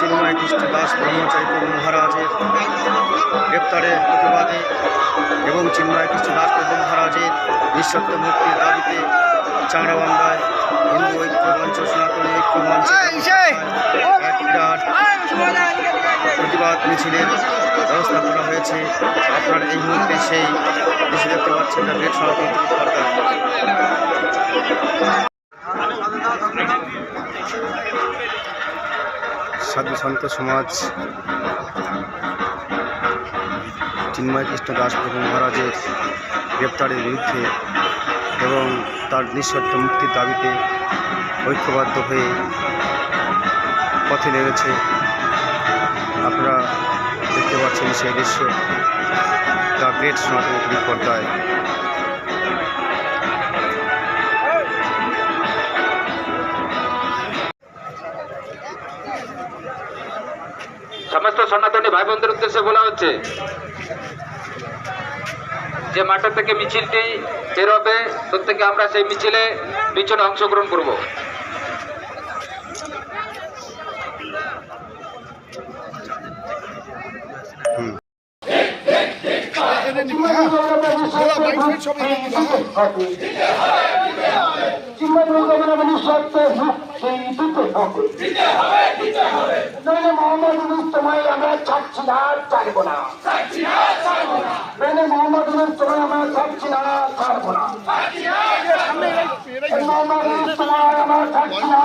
চিন্ময় কৃষ্ণ দাস ব্রহ্মচারী মহারাজের গ্রেপ্তারের প্রতিবাদে এবং চিন্ময় কৃষ্ণ দাস মহারাজের নিঃশব্দ মুক্তির দাবিতে চাংড়াবান্ধায় হিন্দু ঐক্য মঞ্চ সনাতনী ঐক্য প্রতিবাদ মিছিলের ব্যবস্থা করা হয়েছে। আপনারা এই মুহূর্তে সেই দৃশ্য দেখতে পাচ্ছেন দ্য গ্রেট সনাতন সরকার সাধু সন্ত সমাজ, চিন্ময় কৃষ্ণ দাস প্রভু মহারাজের গ্রেপ্তারের বিরুদ্ধে এবং তার নিঃশর্ত মুক্তির দাবিতে ঐক্যবদ্ধ হয়ে পথে নেমেছে। আপনারা দেখতে পাচ্ছেন সেই দৃশ্য দ্য গ্রেট সনাতন পর্দায়। সমস্ত সনাতনী ভাই বোনদের উদ্দেশ্যে বলা হচ্ছে যে মাঠের থেকে মিছিলটি বেরোবে প্রত্যেকে আমরা সেই মিছিলে পিছনে অংশগ্রহণ করব। হুম। মোহাম্মদ তোমায় আমরা ছাড়ছি না। ছাড়বো না। মোহাম্মদ ইউনুস তোমায় আমরা ছাড়ছি না। ছাড়বো না। মোহাম্মদ তোমায় আমরা ছাড়ছি না